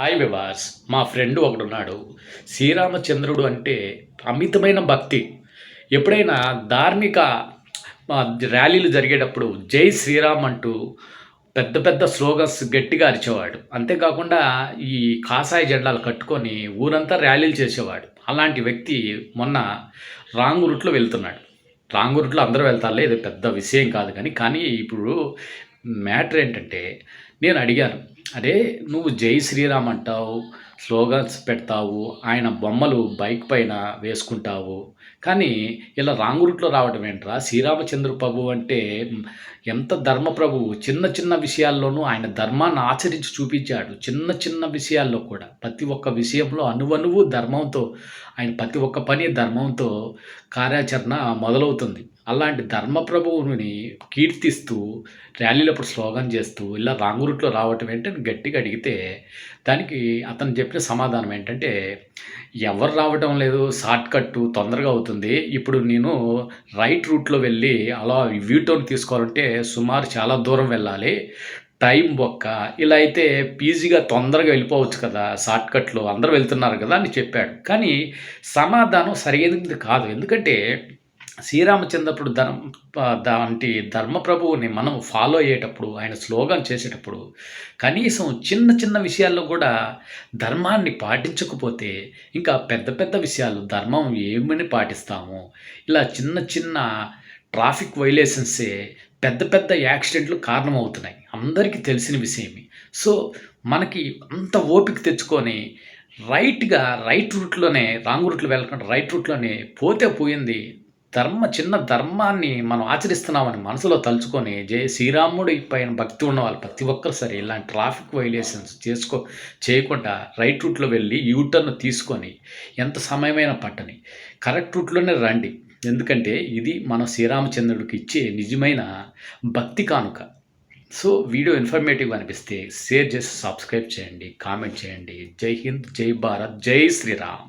Hi వివాస్ మా friend ఒకడు ఉన్నాడు శ్రీరామచంద్రుడు అంటే అమితమైన భక్తి. ఎప్పుడైనా ధార్మిక ర్యాలీలు జరిగేటప్పుడు జై శ్రీరామ్ అంటూ పెద్ద పెద్ద స్లోగన్స్ గట్టిగా అరిచేవాడు. అంతేకాకుండా ఈ కాషాయ జెండాలు కట్టుకొని ఊరంతా ర్యాలీలు చేసేవాడు. అలాంటి వ్యక్తి మొన్న రాంగ్ రూట్లో వెళ్తున్నాడు. రాంగ్ రూట్లో అందరూ వెళ్తారులే ఇది పెద్ద విషయం కాదు కానీ కానీ ఇప్పుడు మ్యాటర్ ఏంటంటే నేను అడిగాను. అరే నువ్వు జై శ్రీరామ్ అంటావు స్లోగన్స్ పెడతావు ఆయన బొమ్మలు బైక్ పైన వేసుకుంటావు. కానీ ఇలా రాంగ్ రూట్లో రావడం ఏంట్రా? శ్రీరామచంద్ర ప్రభు అంటే ఎంత ధర్మ ప్రభువు చిన్న చిన్న విషయాల్లోనూ ఆయన ధర్మాన్ని ఆచరించి చూపించాడు. చిన్న చిన్న విషయాల్లో కూడా. ప్రతి ఒక్క విషయంలో అనువనువు ధర్మంతో ఆయన ప్రతి ఒక్క పని ధర్మంతో కార్యాచరణ మొదలవుతుంది. అలాంటి ధర్మప్రభువుని కీర్తిస్తూ ర్యాలీలప్పుడు స్లోగన్ చేస్తూ ఇలా రాంగ్ రూట్లో రావటం ఏంటని గట్టిగా అడిగితే దానికి అతను చెప్పిన సమాధానం ఏంటంటే ఎవరు రావటం లేదు షార్ట్ కట్ తొందరగా అవుతుంది. ఇప్పుడు నేను రైట్ రూట్లో వెళ్ళి అలా వ్యూటోన్ తీసుకోవాలంటే సుమారు చాలా దూరం వెళ్ళాలి. టైం బొక్క ఇలా అయితే పీజీగా తొందరగా వెళ్ళిపోవచ్చు కదా షార్ట్కట్లో అందరూ వెళ్తున్నారు కదా అని చెప్పాడు. కానీ సమాధానం సరైనది కాదు. ఎందుకంటే శ్రీరామచంద్రపుడు ధర్మ దాంటి ధర్మప్రభువుని మనం ఫాలో అయ్యేటప్పుడు ఆయన స్లోగన్ చేసేటప్పుడు కనీసం చిన్న చిన్న విషయాల్లో కూడా ధర్మాన్ని పాటించకపోతే ఇంకా పెద్ద పెద్ద విషయాలు ధర్మం ఏమని పాటిస్తాము? ఇలా చిన్న చిన్న ట్రాఫిక్ వైలేషన్సే పెద్ద పెద్ద యాక్సిడెంట్లు కారణమవుతున్నాయి. అందరికీ తెలిసిన విషయమే. సో మనకి అంత ఓపిక తెచ్చుకొని రైట్గా రైట్ రూట్లోనే రాంగ్ రూట్లో వెళ్ళకుండా రైట్ రూట్లోనే పోతే పోయింది ధర్మ చిన్న ధర్మాన్ని మనం ఆచరిస్తున్నామని మనసులో తలుచుకొని జయ శ్రీరాముడి పైన భక్తి ఉన్న వాళ్ళు ప్రతి ఒక్కరు సరే ఇలాంటి ట్రాఫిక్ వైలేషన్స్ చేసుకో చేయకుండా రైట్ రూట్లో వెళ్ళి యూటర్న్ తీసుకొని ఎంత సమయమైన పట్టని కరెక్ట్ రూట్లోనే రండి. ఎందుకంటే ఇది మన శ్రీరామచంద్రుడికి ఇచ్చే నిజమైన భక్తి కానుక. సో వీడియో ఇన్ఫర్మేటివ్ అనిపిస్తే షేర్ చేసి సబ్స్క్రైబ్ చేయండి కామెంట్ చేయండి. జై హింద్ జై భారత్ జై శ్రీరామ్.